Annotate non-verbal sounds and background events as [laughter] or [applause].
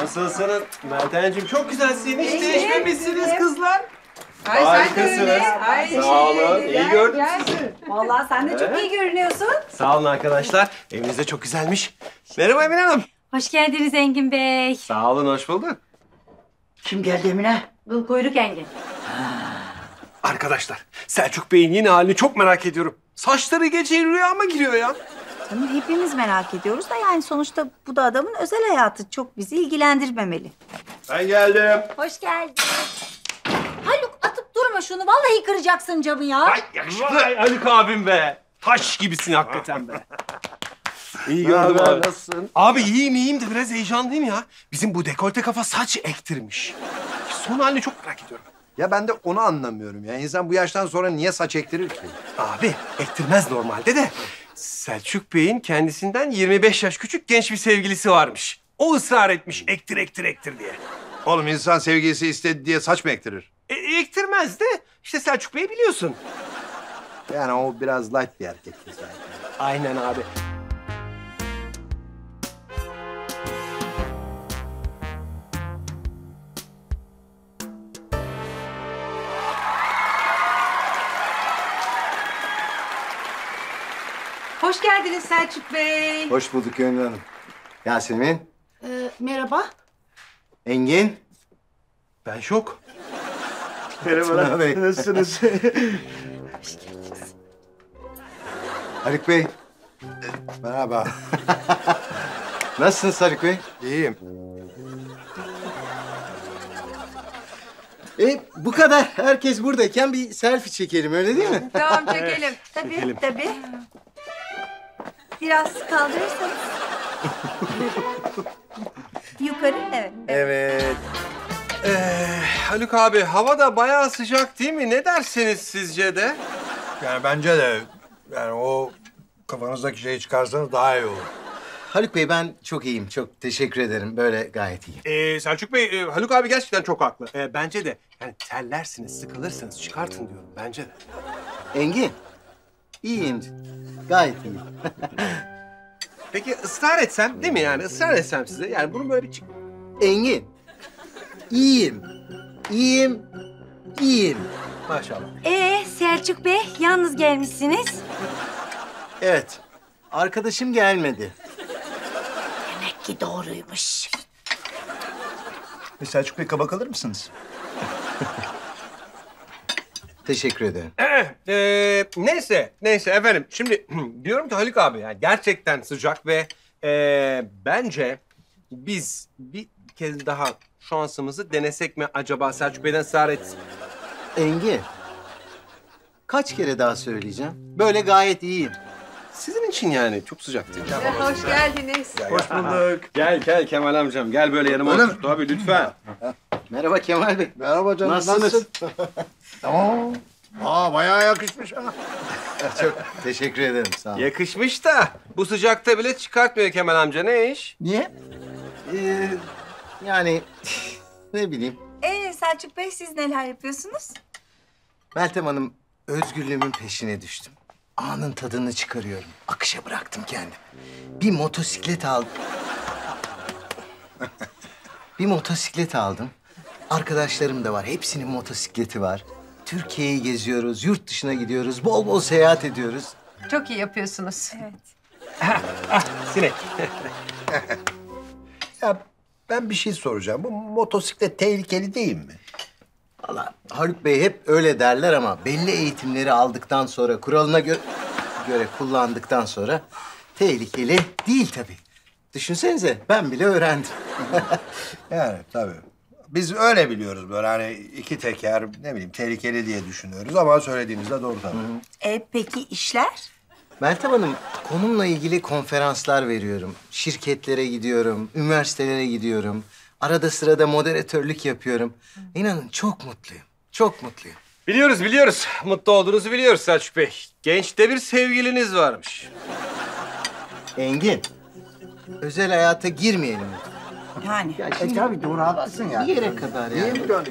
Nasılsınız? Meltemciğim çok güzelsiniz. Hiç değişmemişsiniz kızlar. Ay sen de Harikasınız. öyle. Ay, Sağ olun. şey, İyi gördüm gel. sizi. Vallahi sen de çok iyi görünüyorsun. Sağ olun arkadaşlar. Eviniz de çok güzelmiş. Merhaba Emine Hanım. Hoş geldiniz Engin Bey. Sağ olun, hoş bulduk. Kim geldi Emine? Kıl kuyruk Engin. Arkadaşlar, Selçuk Bey'in yeni halini çok merak ediyorum. Saçları gece rüyama giriyor ya. Canım hepimiz merak ediyoruz da yani sonuçta bu da adamın özel hayatı. Çok bizi ilgilendirmemeli. Ben geldim. Hoş geldin. Haluk atıp durma şunu. Vallahi kıracaksın camı ya. Ay yakışıklı. Vay Haluk abim be. Taş gibisin hakikaten be. [laughs] İyi gördüm haber, abi. nasılsın? Abi iyiyim iyiyim de biraz heyecanlıyım ya. Bizim bu dekolte kafa saç ektirmiş. Son halini çok merak ediyorum. Ya ben de onu anlamıyorum ya. İnsan bu yaştan sonra niye saç ektirir ki? Abi ektirmez normalde de. Selçuk Bey'in kendisinden 25 yaş küçük genç bir sevgilisi varmış. O ısrar etmiş ektir ektir ektir diye. Oğlum insan sevgilisi istedi diye saç mı ektirir? E, ektirmez de işte Selçuk Bey'i biliyorsun. Yani o biraz light bir zaten. Aynen abi. Hoş geldiniz Selçuk Bey. Hoş bulduk Gönül Hanım. Yasemin, Ee, merhaba. Engin. Ben şok. Tuna Bey. Nasılsınız? [laughs] Haluk Bey. Merhaba. [laughs] Nasılsınız Haluk Bey? İyiyim. E bu kadar. Herkes buradayken bir selfie çekelim öyle değil mi? Tamam çekelim. Tabii Çekelim. tabii. Biraz kaldırırsanız. Yukarı evet. Evet. Ee, Haluk abi hava da bayağı sıcak değil mi? Ne dersiniz sizce de? Yani bence de yani o kafanızdaki şeyi çıkarsanız daha iyi olur. Haluk Bey ben çok iyiyim. Çok teşekkür ederim. Böyle gayet iyiyim. Ee, Selçuk Bey, e, Haluk abi gerçekten çok haklı. Ee, bence de yani terlersiniz, sıkılırsınız, çıkartın diyorum bence de. Engin. İyiyim. Gayet iyiyim. [laughs] Peki ısrar etsem değil mi yani? Israr etsem size yani bunu böyle bir çık... Engin. İyiyim. İyiyim. İyiyim. Maşallah. Ee Selçuk Bey yalnız gelmişsiniz. Evet. Arkadaşım gelmedi. Demek ki doğruymuş. E, Selçuk Bey kabak alır mısınız? [laughs] Teşekkür ederim. Ee, neyse, neyse efendim. Şimdi [clears throat] diyorum ki Haluk abi yani gerçekten sıcak ve e, bence biz bir kez daha şansımızı denesek mi acaba Selçuk Bey'den ısrar et. Engin. Kaç kere daha söyleyeceğim? Böyle gayet iyiyim. Sizin için yani çok sıcak değil. Hoş geldiniz. Hoş bulduk. Gel gel Kemal amcam gel böyle yanıma Öyle otur. Tabii lütfen. Merhaba Kemal Bey. Merhaba canım. Nasılsınız? Nasılsın? [laughs] tamam. Aa bayağı yakışmış ha. [laughs] Çok teşekkür ederim. Sağ olun. Yakışmış da bu sıcakta bile çıkartmıyor Kemal amca ne iş? Niye? Ee, yani ne bileyim. Ee Selçuk Bey siz neler yapıyorsunuz? Meltem Hanım özgürlüğümün peşine düştüm. Anın tadını çıkarıyorum. Akışa bıraktım kendimi. Bir motosiklet aldım. [laughs] bir motosiklet aldım. Arkadaşlarım da var. Hepsinin motosikleti var. Türkiye'yi geziyoruz, yurt dışına gidiyoruz, bol bol seyahat ediyoruz. Çok iyi yapıyorsunuz. [laughs] Sinek. [laughs] Ya ben bir şey soracağım. Bu motosiklet tehlikeli değil mi? Valla Haluk Bey hep öyle derler ama belli eğitimleri aldıktan sonra, kuralına gö- göre kullandıktan sonra tehlikeli değil tabii. Düşünsenize ben bile öğrendim. [laughs] Yani tabii. Biz öyle biliyoruz böyle hani iki teker ne bileyim tehlikeli diye düşünüyoruz ama söylediğiniz de doğru tabii. Ee peki işler? Meltem Hanım, konumla ilgili konferanslar veriyorum. Şirketlere gidiyorum, üniversitelere gidiyorum. Arada sırada moderatörlük yapıyorum. İnanın çok mutluyum, çok mutluyum. Biliyoruz biliyoruz. Mutlu olduğunuzu biliyoruz Selçuk Bey. Gençte bir sevgiliniz varmış. Engin, özel hayata girmeyelim. Yani. Ya şimdi tabii doğru haklısın ya. bir yere kadar ya. Niye mi böyle?